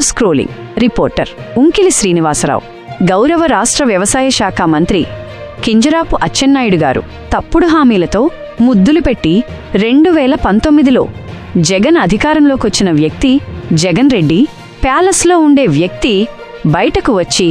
Super scrolling reporter Unkili Srinivasarao గౌరవ రాష్ట్ర వ్యవసాయ శాఖ మంత్రి కింజరాపు అచ్చెన్నాయుడు గారు తప్పుడు హామీలతో ముద్దులు పెట్టి రెండు వేల పంతొమ్మిదిలో జగన్ అధికారంలోకొచ్చిన వ్యక్తి జగన్ రెడ్డి ప్యాలెస్లో ఉండే వ్యక్తి బయటకు వచ్చి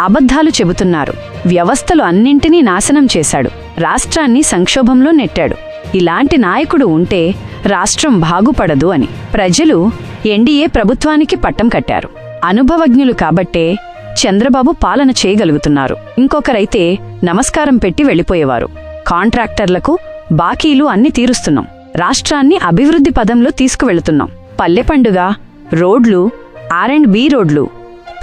అబద్ధాలు చెబుతున్నారు వ్యవస్థలు అన్నింటినీ నాశనం చేశాడు రాష్ట్రాన్ని సంక్షోభంలో నెట్టాడు ఇలాంటి నాయకుడు ఉంటే రాష్ట్రం బాగుపడదు అని ప్రజలు ఎన్డీఏ ప్రభుత్వానికి పట్టం కట్టారు. అనుభవజ్ఞులు కాబట్టే చంద్రబాబు పాలన చేయగలుగుతున్నారు. ఇంకొకరైతే నమస్కారం పెట్టి వెళ్ళిపోయేవారు. కాంట్రాక్టర్లకు బాకీలు అన్ని తీరుస్తున్నాం. రాష్ట్రాన్ని అభివృద్ధి పదంలో తీసుకువెళుతున్నాం. పల్లె పండుగ రోడ్లు ఆర్ అండ్ బి రోడ్లు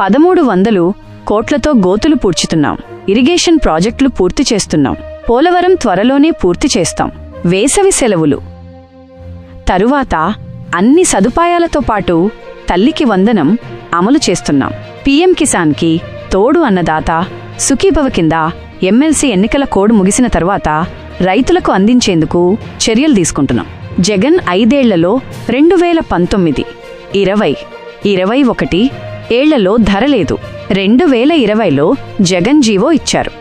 పదమూడు వందలు కోట్లతో గోతులు పూడ్చుతున్నాం. ఇరిగేషన్ ప్రాజెక్టులు పూర్తి చేస్తున్నాం. పోలవరం త్వరలోనే పూర్తి చేస్తాం. వేసవి సెలవులు. తరువాత అన్ని సదుపాయాలతో పాటు తల్లికి వందనం అమలు చేస్తున్నాం. పీఎం కిసాన్కి తోడు అన్నదాత సుఖీభవ కింద ఎమ్మెల్సీ ఎన్నికల కోడ్ ముగిసిన తర్వాత రైతులకు అందించేందుకు చర్యలు తీసుకుంటున్నాం. జగన్ ఐదేళ్ళలో రెండు వేల పంతొమ్మిది ఇరవై ఇరవై ఒకటి ఏళ్ళలో ధర లేదు. రెండు వేల ఇరవైలో జగన్ జీవో ఇచ్చారు.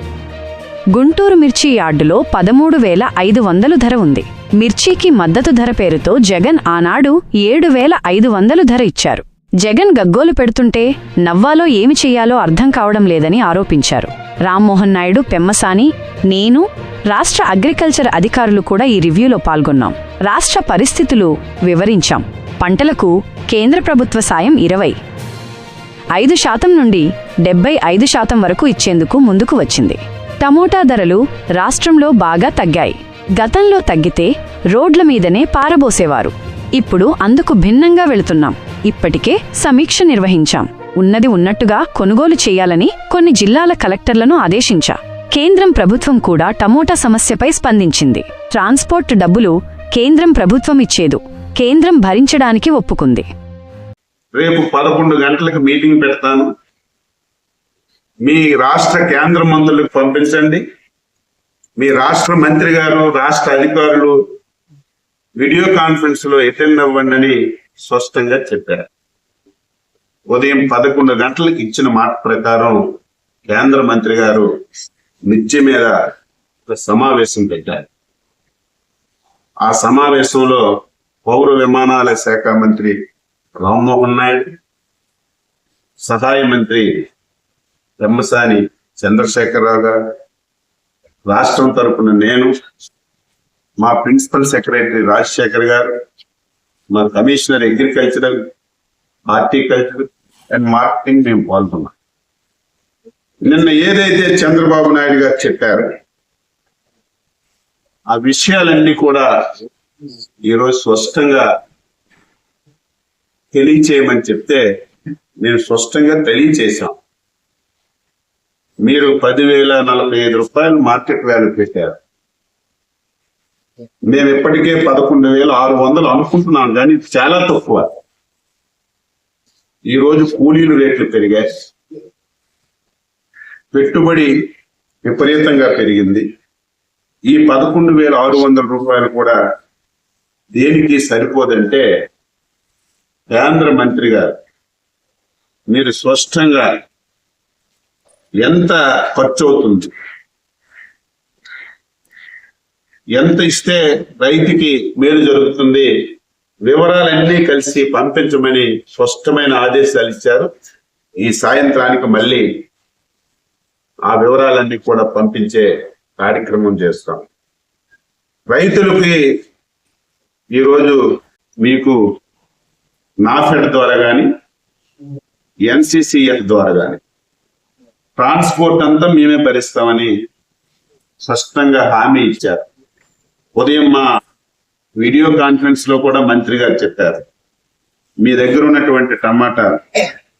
గుంటూరు మిర్చి యార్డులో పదమూడు వేల ఐదు వందలు ధర ఉంది. మిర్చికి మద్దతు ధర పేరుతో జగన్ ఆనాడు ఏడు వేల ఐదు వందలు ధర ఇచ్చారు. జగన్ గగ్గోలు పెడుతుంటే నవ్వాలో ఏమి చెయ్యాలో అర్థం కావడం లేదని ఆరోపించారు. రామ్మోహన్ నాయుడు పెమ్మసాని నేను రాష్ట్ర అగ్రికల్చర్ అధికారులు కూడా ఈ రివ్యూలో పాల్గొన్నాం. రాష్ట్ర పరిస్థితులు వివరించాం. పంటలకు కేంద్ర ప్రభుత్వ సాయం ఇరవై. ఐదు శాతం నుండి డెబ్బై ఐదు శాతం వరకు ఇచ్చేందుకు ముందుకు వచ్చింది. టమోటా ధరలు రాష్ట్రంలో బాగా తగ్గాయి. గతంలో తగ్గితే రోడ్ల మీదనే పారబోసేవారు. ఇప్పుడు అందుకు భిన్నంగా వెళుతున్నాం. ఇప్పటికే సమీక్ష నిర్వహించాం. ఉన్నది ఉన్నట్టుగా కొనుగోలు చేయాలని కొన్ని జిల్లాల కలెక్టర్లను ఆదేశించా. కేంద్రం ప్రభుత్వం కూడా టమోటా సమస్యపై స్పందించింది. ట్రాన్స్పోర్ట్ డబ్బులు కేంద్రం ప్రభుత్వం ఇచ్చేదు. కేంద్రం భరించడానికి ఒప్పుకుంది. రేపు పదకొండు గంటలకు మీటింగ్ పెడతాను. మీ రాష్ట్ర కేంద్ర మంత్రులకు పంపించండి. మీ రాష్ట్ర మంత్రి గారు రాష్ట్ర అధికారులు వీడియో కాన్ఫరెన్స్లో అటెండ్ అవ్వండి అని స్పష్టంగా చెప్పారు. ఉదయం పదకొండు గంటలకు ఇచ్చిన మాట ప్రకారం కేంద్ర మంత్రి గారు నిత్య మీద సమావేశం పెట్టారు. ఆ సమావేశంలో పౌర విమానాల శాఖ మంత్రి రామ్మోహన్ నాయుడు సహాయ మంత్రి పెమ్మసాని చంద్రశేఖరరావు గారు రాష్ట్రం తరపున నేను మా ప్రిన్సిపల్ సెక్రటరీ రాజశేఖర్ గారు మా commissioner agricultural horticulture and marketing మేము పాల్గొన్నాం. నిన్న ఏదైతే చంద్రబాబు నాయుడు గారు చెప్పారో ఆ విషయాలన్నీ కూడా ఈరోజు స్పష్టంగా తెలియచేయమని చెప్తే నేను స్పష్టంగా తెలియచేశాం మీరు పదివేల నలభై ఐదు రూపాయలు మార్కెట్ వాల్యూ పెట్టారు. మేము ఇప్పటికే పదకొండు వేల ఆరు వందలు అనుకుంటున్నాం కానీ చాలా తక్కువ. ఈరోజు కూలీలు రేట్లు పెరిగాయి. పెట్టుబడి విపరీతంగా పెరిగింది. ఈ పదకొండు వేల ఆరు వందల రూపాయలు కూడా దేనికి సరిపోదంటే కేంద్ర మంత్రి గారు మీరు స్పష్టంగా ఎంత ఖర్చు అవుతుంది ఎంత ఇస్తే రైతుకి మేలు జరుగుతుంది? వివరాలన్నీ కలిసి పంపించమని స్పష్టమైన ఆదేశాలు ఇచ్చారు. ఈ సాయంత్రానికి మళ్ళీ ఆ వివరాలన్నీ కూడా పంపించే కార్యక్రమం చేస్తాం. రైతులకి ఈరోజు మీకు నాఫెడ్ ద్వారా కానీ ఎన్సిసిఎఫ్ ద్వారా కానీ ట్రాన్స్పోర్ట్ అంతా మేమే భరిస్తామని స్పష్టంగా హామీ ఇచ్చారు. ఉదయం మా వీడియో కాన్ఫరెన్స్లో కూడా మంత్రి గారు చెప్పారు. మీ దగ్గర ఉన్నటువంటి టమాటా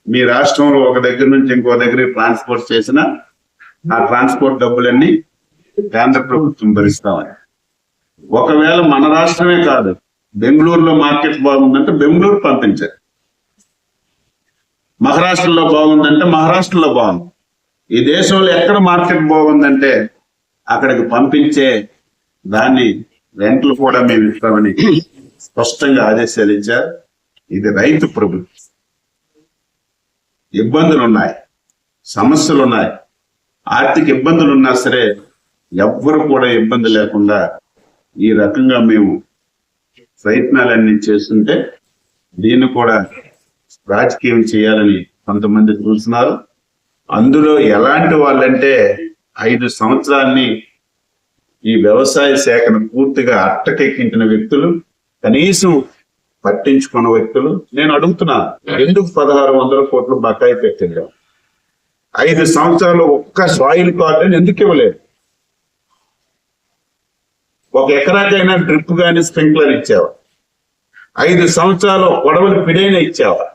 మీ రాష్ట్రంలో ఒక దగ్గర నుంచి ఇంకో దగ్గర ట్రాన్స్పోర్ట్ చేసిన ఆ ట్రాన్స్పోర్ట్ డబ్బులన్నీ కేంద్ర ప్రభుత్వం భరిస్తామని. ఒకవేళ మన రాష్ట్రమే కాదు బెంగళూరులో మార్కెట్ బాగుందంటే బెంగళూరు పంపించారు. మహారాష్ట్రలో బాగుందంటే మహారాష్ట్రలో బాగుంది. ఈ దేశంలో ఎక్కడ మార్కెట్ బాగుందంటే అక్కడికి పంపించే దాన్ని రెంట్లు కూడా మేము ఇస్తామని స్పష్టంగా ఆదేశాలు ఇచ్చారు. ఇది రైతు ప్రభుత్వం. ఇబ్బందులు ఉన్నాయి సమస్యలు ఉన్నాయి ఆర్థిక ఇబ్బందులు ఉన్నా సరే ఎవ్వరు కూడా ఇబ్బంది లేకుండా ఈ రకంగా మేము ప్రయత్నాలన్నీ చేస్తుంటే దీన్ని కూడా రాజకీయం చేయాలని కొంతమంది చూస్తున్నారు. అందులో ఎలాంటి వాళ్ళంటే ఐదు సంవత్సరాల్ని ఈ వ్యవసాయ శాఖను పూర్తిగా అట్టకెక్కించిన వ్యక్తులు కనీసం పట్టించుకున్న వ్యక్తులు. నేను అడుగుతున్నా ఎందుకు పదహారు వందల కోట్లు బకాయి పెట్టిండ్రు? ఐదు సంవత్సరాలు ఒక్క సాయిల్ కార్డు ఎందుకు ఇవ్వలేదు? ఒక ఎకరాకైనా డ్రిప్ కానీ స్ప్రింక్లర్ ఇచ్చావా? ఐదు సంవత్సరాలు గొడవలు పిడైన ఇచ్చావా?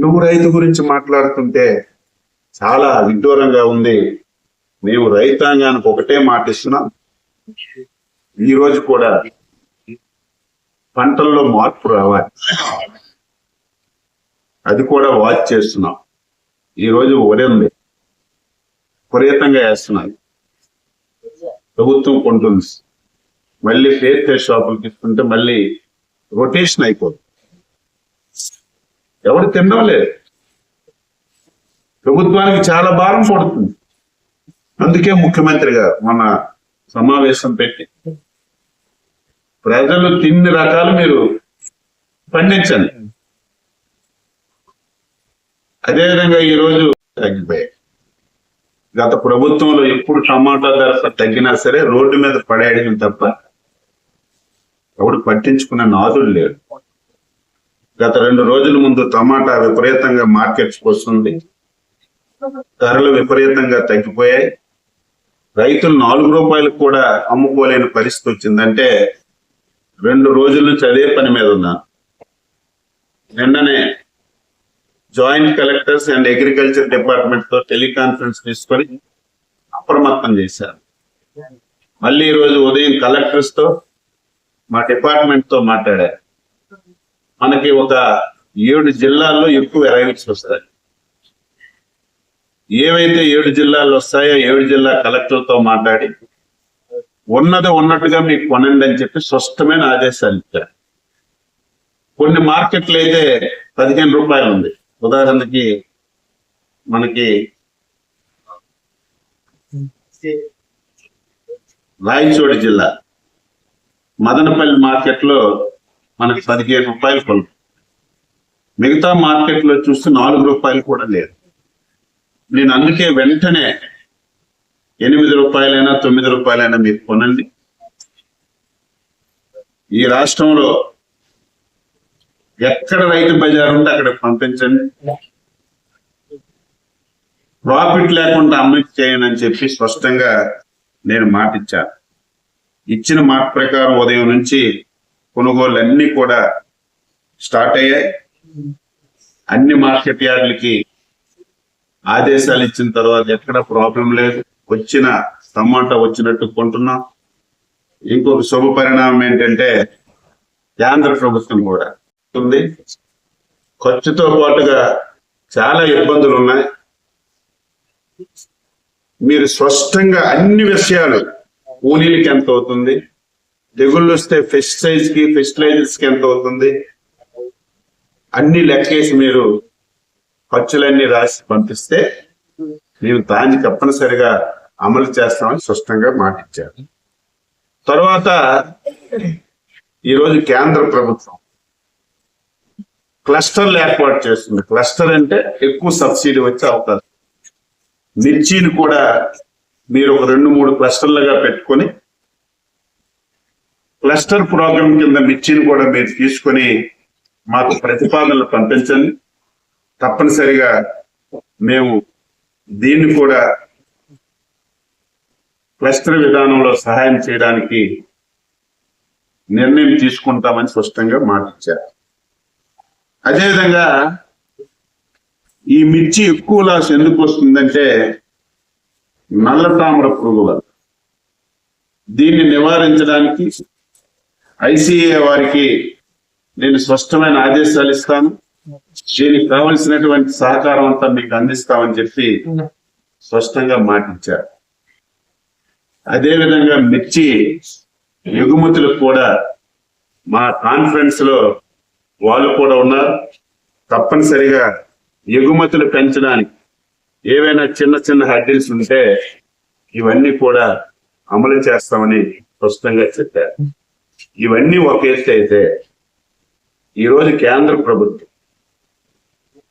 నువ్వు రైతు గురించి మాట్లాడుతుంటే చాలా విడ్డూరంగా ఉంది. మేము రైతాంగానికి ఒకటే మాట ఇస్తున్నాం. ఈ రోజు కూడా పంటల్లో మార్పు రావాలి. అది కూడా వాచ్ చేస్తున్నాం. ఈ రోజు వరి ఉంది. విపరీతంగా వేస్తున్నారు ప్రభుత్వం కొంటుంది. మళ్ళీ ఫేర్ ఫేర్ షాపులు తీసుకుంటే మళ్ళీ రొటేషన్ అయిపోతుంది ఎవరు తినడం లేదు ప్రభుత్వానికి చాలా భారం పడుతుంది. అందుకే ముఖ్యమంత్రి గారు మన సమావేశం పెట్టి ప్రజలు తిన్ని రకాలు మీరు పండించండి. అదేవిధంగా ఈరోజు తగ్గిపోయాయి. గత ప్రభుత్వంలో ఎప్పుడు టమాటా ధర తగ్గినా సరే రోడ్డు మీద పడేయడం తప్ప ఎవడు పట్టించుకునే నాదుడు లేడు. గత రెండు రోజుల ముందు టమాటా విపరీతంగా మార్కెట్స్కి వస్తుంది. ధరలు విపరీతంగా తగ్గిపోయాయి. రైతులు నాలుగు రూపాయలకు కూడా అమ్ముకోలేని పరిస్థితి వచ్చిందంటే రెండు రోజుల నుంచి అదే పని మీద ఉన్నా నిన్ననే జాయింట్ కలెక్టర్స్ అండ్ అగ్రికల్చర్ డిపార్ట్మెంట్తో టెలికాన్ఫరెన్స్ తీసుకొని అప్రమత్తం చేశారు. మళ్ళీ ఈరోజు ఉదయం కలెక్టర్స్తో మా డిపార్ట్మెంట్తో మాట్లాడారు. మనకి ఒక ఏడు జిల్లాల్లో ఎక్కువ అరైవల్స్ వస్తాయి. ఏవైతే ఏడు జిల్లాలు వస్తాయో ఏడు జిల్లా కలెక్టర్తో మాట్లాడి ఉన్నది ఉన్నట్టుగా మీకు కొనండి అని చెప్పి స్పష్టమైన ఆదేశాలు ఇచ్చారు. కొన్ని మార్కెట్లు అయితే పదిహేను రూపాయలు ఉంది. ఉదాహరణకి మనకి రాయచోటి జిల్లా మదనపల్లి మార్కెట్లో మనకి పదిహేను రూపాయలు కొలు మిగతా మార్కెట్లో చూస్తే నాలుగు రూపాయలు కూడా లేదు. నేను అందుకే వెంటనే ఎనిమిది రూపాయలైనా తొమ్మిది రూపాయలైనా మీరు కొనండి. ఈ రాష్ట్రంలో ఎక్కడ రైతు బజార్ ఉంటే అక్కడ పంపించండి. ప్రాఫిట్ లేకుండా అమ్మకి చేయను అని చెప్పి స్పష్టంగా నేను మాట ఇచ్చాను ఇచ్చిన మాట ప్రకారం ఉదయం నుంచి కొనుగోలు కూడా స్టార్ట్ అయ్యాయి. అన్ని మార్కెట్ యార్డులకి ఆదేశాలు ఇచ్చిన తర్వాత ఎక్కడ ప్రాబ్లం లేదు. వచ్చిన టమాటా వచ్చినట్టు కొంటున్నాం. ఇంకొక శుభ పరిణామం ఏంటంటే కేంద్ర ప్రభుత్వం కూడా ఉంది. ఖర్చుతో పాటుగా చాలా ఇబ్బందులు ఉన్నాయి. మీరు స్పష్టంగా అన్ని విషయాలు కూలీలకి ఎంత అవుతుంది? దిగుళ్ళు వస్తే ఫెస్టిసైడ్స్కి ఫెస్టిలైజర్స్కి ఎంత అవుతుంది? అన్ని లెక్కేసి మీరు ఖర్చులన్నీ రాసి పంపిస్తే మేము దాన్ని తప్పనిసరిగా అమలు చేస్తామని స్పష్టంగా మాటిచ్చారు. తర్వాత ఈరోజు కేంద్ర ప్రభుత్వం క్లస్టర్లు ఏర్పాటు చేస్తుంది. క్లస్టర్ అంటే ఎక్కువ సబ్సిడీ వచ్చే అవకాశం. మిర్చిని కూడా మీరు ఒక రెండు మూడు క్లస్టర్లుగా పెట్టుకొని క్లస్టర్ ప్రోగ్రామ్ కింద మిర్చిని కూడా మీరు తీసుకొని మాకు ప్రతిపాదనలు పంపించండి. తప్పనిసరిగా మేము దీన్ని కూడా క్లస్టర్ విధానంలో సహాయం చేయడానికి నిర్ణయం తీసుకుంటామని స్పష్టంగా మాటిచ్చారు. అదేవిధంగా ఈ మిర్చి ఎక్కువ లాస్ ఎందుకు వస్తుందంటే నల్ల తామర పురుగు వల్ల. దీన్ని నివారించడానికి ఐసీఏ వారికి నేను స్పష్టమైన ఆదేశాలు ఇస్తాను. దీనికి కావలసినటువంటి సహకారం అంతా మీకు అందిస్తామని చెప్పి స్పష్టంగా మాటిచ్చారు. అదేవిధంగా మిర్చి ఎగుమతులకు కూడా మా కాన్ఫరెన్స్లో వాళ్ళు కూడా ఉన్నారు. తప్పనిసరిగా ఎగుమతులు పెంచడానికి ఏవైనా చిన్న చిన్న హడ్డిల్స్ ఉంటే ఇవన్నీ కూడా అమలు చేస్తామని స్పష్టంగా చెప్పారు. ఇవన్నీ ఒక ఎత్తు అయితే ఈరోజు కేంద్ర ప్రభుత్వం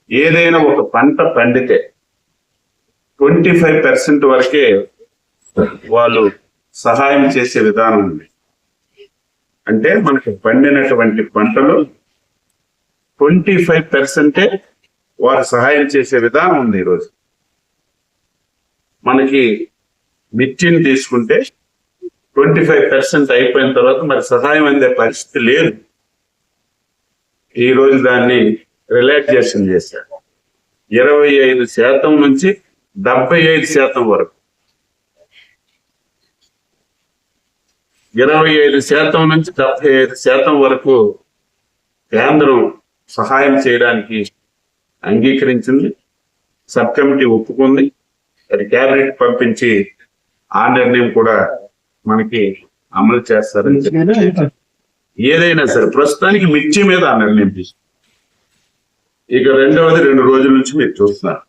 ఏదైనా ఒక పంట పండితే ట్వంటీ ఫైవ్ పర్సెంట్ వరకే వాళ్ళు సహాయం చేసే విధానం ఉంది. అంటే మనకు పండినటువంటి పంటలు ట్వంటీ ఫైవ్ పర్సెంటే వారు సహాయం చేసే విధానం ఉంది ఈరోజు మనకి మిర్చిని తీసుకుంటే ట్వంటీ ఫైవ్ పర్సెంట్ అయిపోయిన తర్వాత మరి సహాయం అందే పరిస్థితి లేదు. ఈ రోజు దాన్ని రిలాక్సేషన్ చేశారు. ఇరవై ఐదు శాతం నుంచి డెబ్బై ఐదు శాతం వరకు. ఇరవై ఐదు శాతం నుంచి డెబ్బై ఐదు శాతం వరకు కేంద్రం సహాయం చేయడానికి అంగీకరించింది. సబ్ కమిటీ ఒప్పుకుంది. అది క్యాబినెట్ పంపించి ఆ నిర్ణయం కూడా మనకి అమలు చేస్తారని ఏదైనా సరే ప్రస్తుతానికి మిర్చి మీద ఆ నిర్ణయం తీసుకుంది ఇక రెండవది రెండు రోజుల నుంచి మీరు చూస్తున్నారు.